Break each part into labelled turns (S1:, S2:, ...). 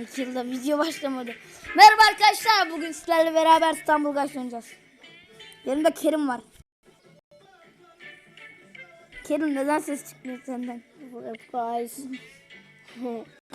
S1: İki yılda video başlamadı. Merhaba arkadaşlar. Bugün sizlerle beraber İstanbul Gaç oynayacağız. Yanımda Kerim var. Kerim neden ses çıkmıyor senden?
S2: Guys.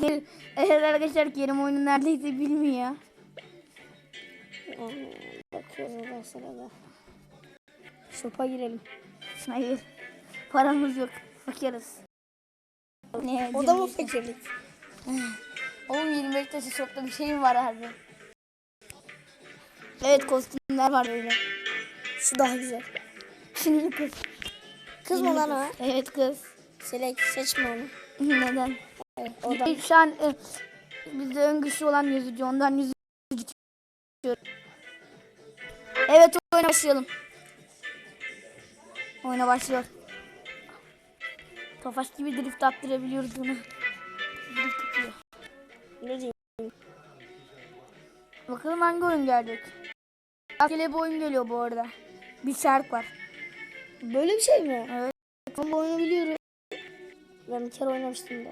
S1: Kerim, evet arkadaşlar Kerim oyunu neredeyse bilmiyor.
S2: Bakıyoruz o sırada. Shop'a girelim.
S1: Hayır. Paramız yok. Fakiriz. Ne,
S2: O da mı
S1: 25
S2: fakirlik?
S1: Oğlum 25 taşı şokta bir şey mi var abi? Evet kostümler var böyle.
S2: Şu daha güzel.
S1: Şimdi kız.
S2: Kız mı lan o?
S1: Evet kız.
S2: Selek seçme onu.
S1: Neden?
S2: Evet, o da.
S1: Şu an e, bizde ön güçlü olan yüzücü. Ondan yüzücü tutuyorum. Evet oyuna başlayalım. Oyuna başlıyor. Tofaş gibi drift attırabiliyoruz bunu.
S2: Ne diyeyim?
S1: Bakalım hangi oyun gelecek. Akele bir oyun geliyor bu arada. Bir şark var.
S2: Böyle bir şey mi?
S1: Evet. Ben bu oyunu biliyorum.
S2: Ben bir kere oynamıştım da.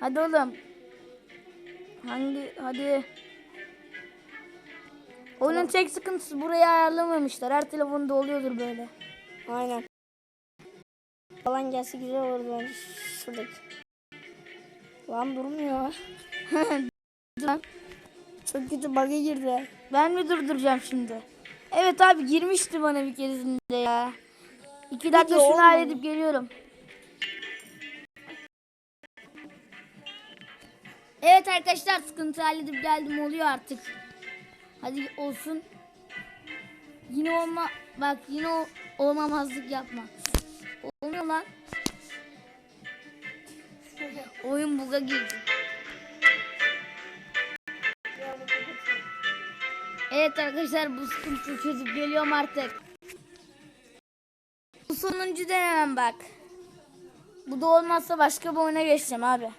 S1: Hadi oğlum. Hangi hadi. Oyunun tek sıkıntısı buraya ayarlamamışlar. Her telefonda oluyordur böyle.
S2: Aynen. Falan gelse güzel olur bence şuradaki. Lan durmuyor. Çok kötü bug'a girdi.
S1: Ben mi durduracağım şimdi? Evet abi girmişti bana bir keresinde ya. İki dakika şunu
S2: olmadı.
S1: halledip geliyorum. Evet arkadaşlar sıkıntı halledip geldim oluyor artık. Hadi olsun. Yine olma bak yine olmamazlık yapma. Olmuyor lan. Oyun buga girdi. Evet arkadaşlar bu sıkıntıyı çözüp geliyorum artık. Bu sonuncu denemem bak. Bu da olmazsa başka bir oyuna geçeceğim abi.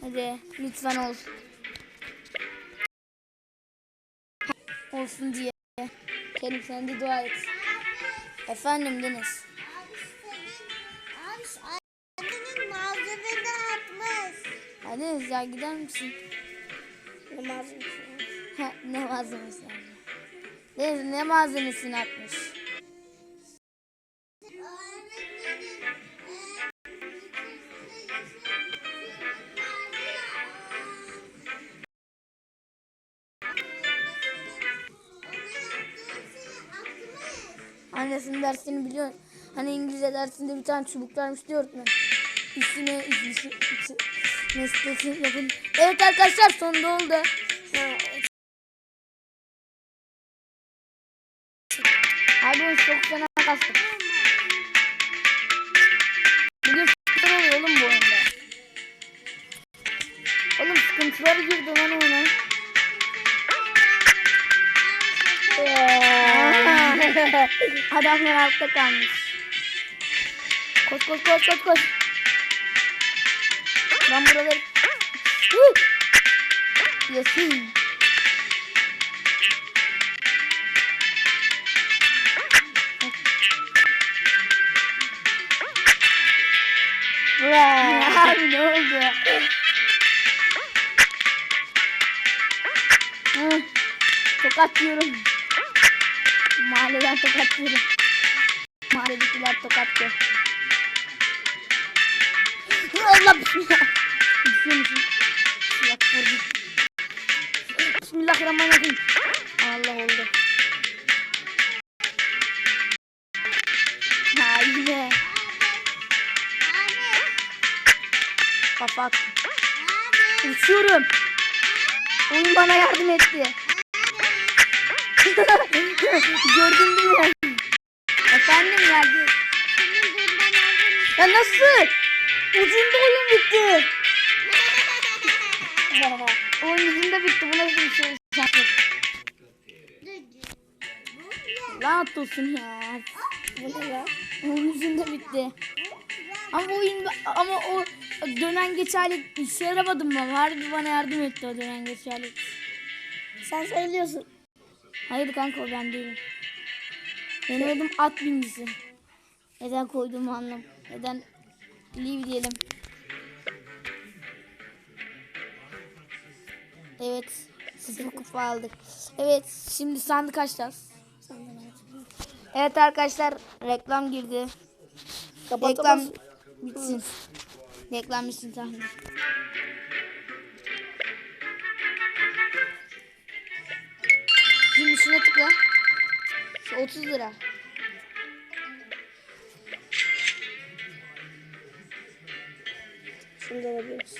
S1: Hadi lütfen olsun. Olsun diye. Kerim sen de dua et. Efendim Deniz. Hadi ya gider misin?
S2: Malzemesi?
S1: Ha, ne malzemesi? Deniz ne malzemesini atmış? Annesinin dersini biliyor. Hani İngilizce dersinde bir tane çubuk vermiş diyor öğretmen. Üstüne üstüne mesleki yapın. Evet arkadaşlar sonunda oldu. Abi çok fena kastım. Bugün sıkıntılar oluyor oğlum bu oyunda. Oğlum sıkıntılar girdi lan oyuna. Adamlar altta kalmış. Koş koş koş koş koş. Ben buraları... Huh! Yesin. Abi ne oldu? Hı, tokat yiyorum. Mahalleden tokat yiyorum. Mahalledekiler tokat yiyor. Hı, Allah bismillah. Düşüyor musun? Vurdum. Bismillahirrahmanirrahim. Allah oldu. Ha yine. Kapat. Uçuyorum. Oyun bana yardım etti. Gördün değil mi? Efendim geldi. Ya nasıl? Ucunda oyun bitti. Oyun ucunda bitti. Bu nasıl bir şey? Şanslık. Lanet olsun ya.
S2: Ya?
S1: Oyun ucunda bitti. Ama oyun ama o dönen geçerli işe yaramadım ben. Harbi bana yardım etti o dönen geçerli.
S2: Sen söylüyorsun.
S1: Hayır kanka o ben değilim. Benim adım at binicisi. Neden koyduğumu anlam. Neden leave diyelim. Evet. Sıfır kupa aldık. Evet şimdi sandık açacağız. Evet arkadaşlar reklam girdi. Reklam
S2: Kapatamaz.
S1: bitsin. Reklam bitsin tahmin. Şimdi şuna tıkla. Şu 30 lira.
S2: Şimdi alabiliyoruz.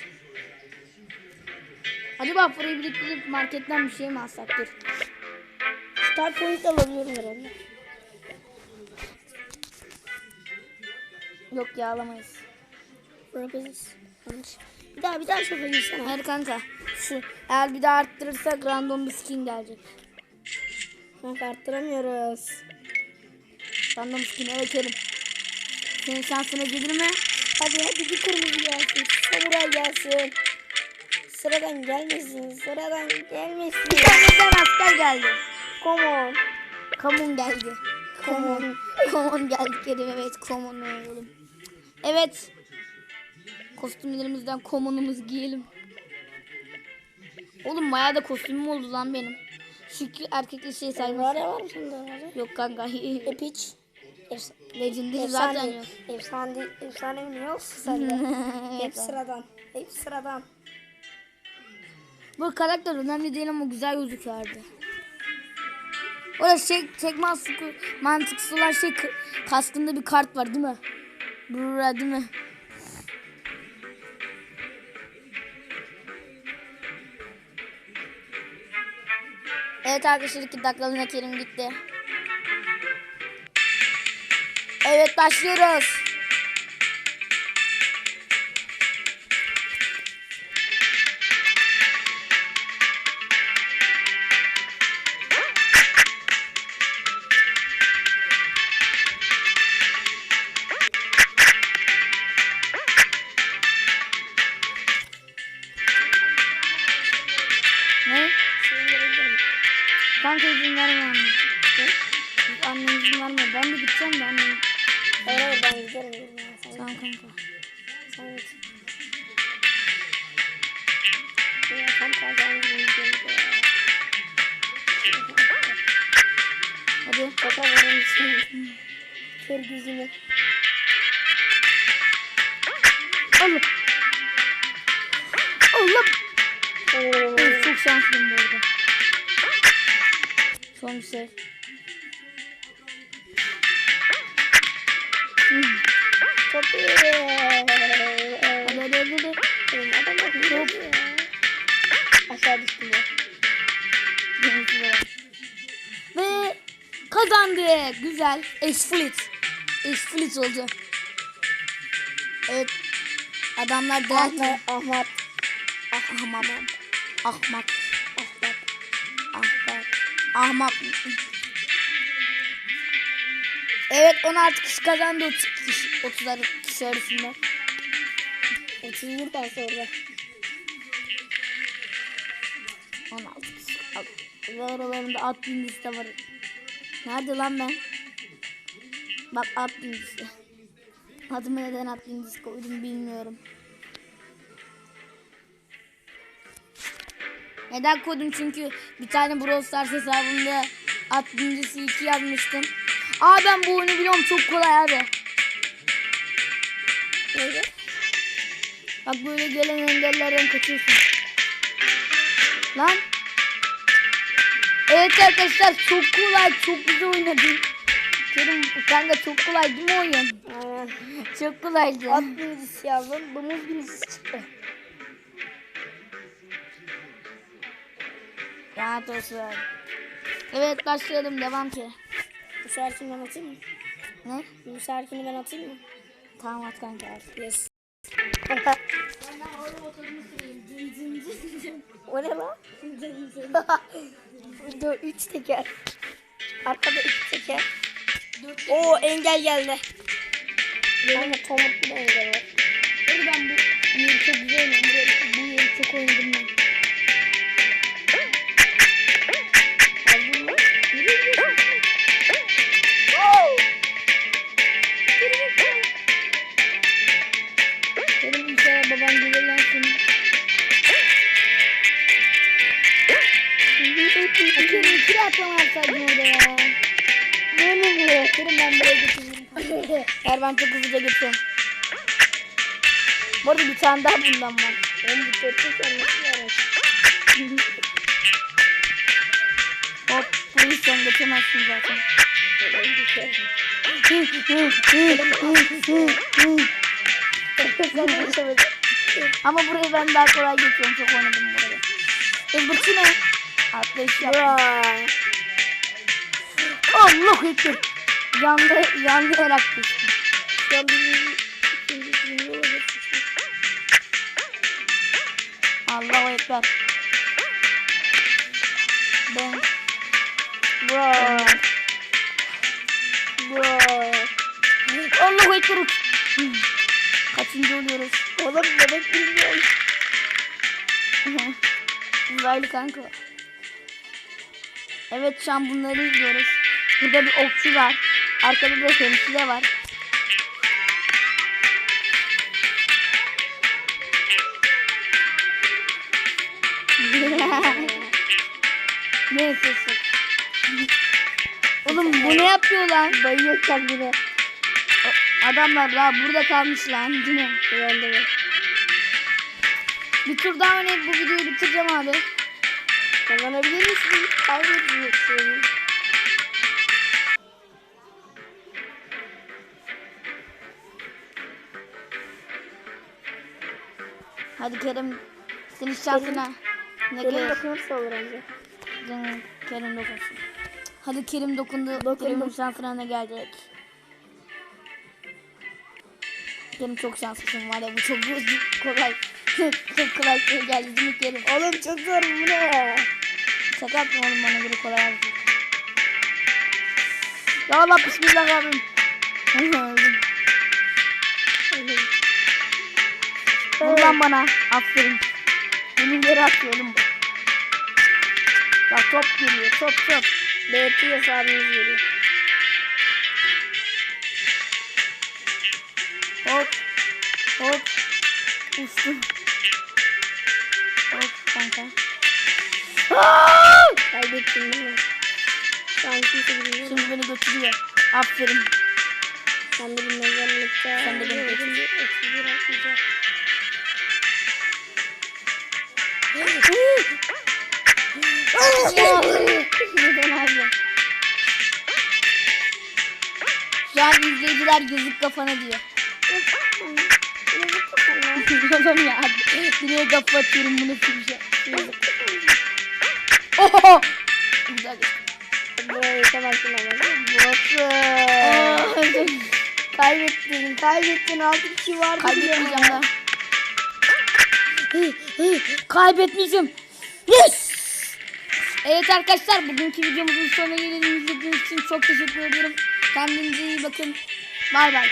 S1: Acaba parayı biriktirip marketten bir şey mi alsak dur.
S2: Star point alabiliyorum herhalde.
S1: Yok ya alamayız.
S2: Bir daha bir daha şoka girsene.
S1: Hayır kanka. Şu eğer bir daha arttırırsak random bir skin gelecek.
S2: Kanka arttıramıyoruz.
S1: Random skin evet Kerim. Senin şansına gelir mi?
S2: Hadi hadi bir kırmızı gelsin. Samuray gelsin. Sıradan gelmesin. Sıradan gelmesin.
S1: Kendisinden asker geldi.
S2: Come on.
S1: Common geldi. Common. Common geldi Kerim evet common oğlum. Evet. Kostümlerimizden common'umuzu giyelim. Oğlum bayağı da kostümüm oldu lan benim. Şükür erkekli şey saymaz.
S2: Var ya var mı sende?
S1: Yok kanka.
S2: Epic.
S1: Legendary zaten yok.
S2: Efsane. Efsane mi yoksa sende? Hep sıradan. Hep sıradan.
S1: Bu karakter önemli değil ama güzel gözüküyordu. Orada şey mantıklı, mantıksız olan şey kaskında bir kart var değil mi? Burada değil mi? Evet arkadaşlar iki dakikalığına Kerim gitti. Evet başlıyoruz. Verme anne. Annem izin verme. Ben de gideceğim de annem.
S2: Hayır hayır ben giderim.
S1: Tamam kanka.
S2: sen git. Ya.
S1: Hadi.
S2: Kafa vurun için. Kör gözümü.
S1: Allah. Allah.
S2: Oo.
S1: Çok şanslıyım bu arada.
S2: Yapıyor ya? Aşağı düştüm.
S1: Ve kazandık. Güzel. Exflit. Exflit oldu. Evet. Adamlar dayak
S2: Ahmet, Ahmet.
S1: Ahmak.
S2: Ahmet.
S1: Ahmak. Evet 16 kişi kazandı 30 kişi, 30 kişi arasında.
S2: 31 tane sonra.
S1: 16 kişi. Al. Ve aralarında at birincisi de var. Nerede lan ben? Bak at birincisi. Adımı neden at birincisi koydum bilmiyorum. Neden koydum çünkü bir tane Brawl Stars hesabımda at birincisi 2 yazmıştım. Aa ben bu oyunu biliyorum çok kolay abi.
S2: Neydi?
S1: Bak böyle gelen engellerden kaçıyorsun. Lan. Evet arkadaşlar çok kolay çok güzel oynadım. Kerim kanka çok kolay değil mi oyun?
S2: Aynen.
S1: Çok kolaydı.
S2: At birincisi yazdım. Domuz birincisi çıktı.
S1: Rahat olsun. Evet başlayalım devam ki.
S2: Bu şarkını ben atayım mı?
S1: Ne?
S2: Bu şarkını ben atayım mı?
S1: Tamam at kanka.
S2: Yes.
S1: Ben
S2: o ne lan? Dur 3 teker. Arkada 3 teker. Oo engel geldi. Benim de tomurtlu da engel var.
S1: ben bu yeri çok güzel. Bu, bu yeri çok oynadım ben. Kerim ikili atlama yapsaydın orada ya. Böyle oluyor. Kerim ben buraya. Eğer ben çok hızlıca geçiyorum. Bu arada bir tane daha bundan var.
S2: Ben bir dörtlüyken nasıl yaraş?
S1: Hop burayı sen geçemezsin zaten.
S2: Ben geçemedin.
S1: Ama burayı ben daha kolay geçiyorum. Çok oynadım burayı. Ezberçi ne? Atlayış yap.
S2: Vay.
S1: Allah ekber. Yandı, yandı her düştüm.
S2: Şu an bizim ikinci birinci olacak.
S1: Allahu ekber. Ben
S2: Vay. Vay.
S1: Allahu ekber. Kaçıncı oluyoruz?
S2: Oğlum bebek bilmiyor.
S1: Uzaylı kanka. Evet şu an bunları izliyoruz. Burada bir okçu var. Arkada da temsile var. ne yapıyorsun? Oğlum bu ne yapıyor lan?
S2: Bayıyor kendine.
S1: Adamlar daha burada kalmış lan değil mi? Bir tur daha oynayıp bu videoyu bitireceğim abi.
S2: Kazanabilir misin? Kaybediyorsun.
S1: Hadi Kerim senin şansına. Ne gerek?
S2: dokunursa olur anca.
S1: Canım Kerim dokunsun. Hadi Kerim dokundu.
S2: Dokundum.
S1: Kerim'in şansına ne gelecek? Kerim çok şanslısın var ya bu çok kolay. çok kolay şey geldi değil mi Kerim?
S2: Oğlum çok zor bu ne?
S1: Şaka yaptım oğlum bana göre kolay oldu. Ya Allah bismillah abim. Lan bana. Aferin. Beni yere atıyorum bu. Bak top geliyor. Top top.
S2: BT hesabımız geliyor.
S1: Hop. Hop. Uçtum. Kanka.
S2: Mi? Şu an kimse bilmiyor.
S1: Şimdi beni götürüyor. Aferin.
S2: Sen de bir mezarlıkta.
S1: Sen de beni götür.
S2: Otuz lira atacak.
S1: Neden abi? Şu an izleyiciler yazık kafana diyor. Oğlum ya. Direkt kafa atıyorum bunu sileceğim. Oho. Güzel.
S2: Buraya yetemezsin ama.
S1: Nasıl?
S2: Kaybettin, kaybettin. Altı kişi vardı.
S1: Kaybetmeyeceğim daha. Kaybetmeyeceğim. Yes! Evet arkadaşlar bugünkü videomuzun sonuna gelelim. İzlediğiniz için çok teşekkür ediyorum. Kendinize iyi bakın. Bay bay.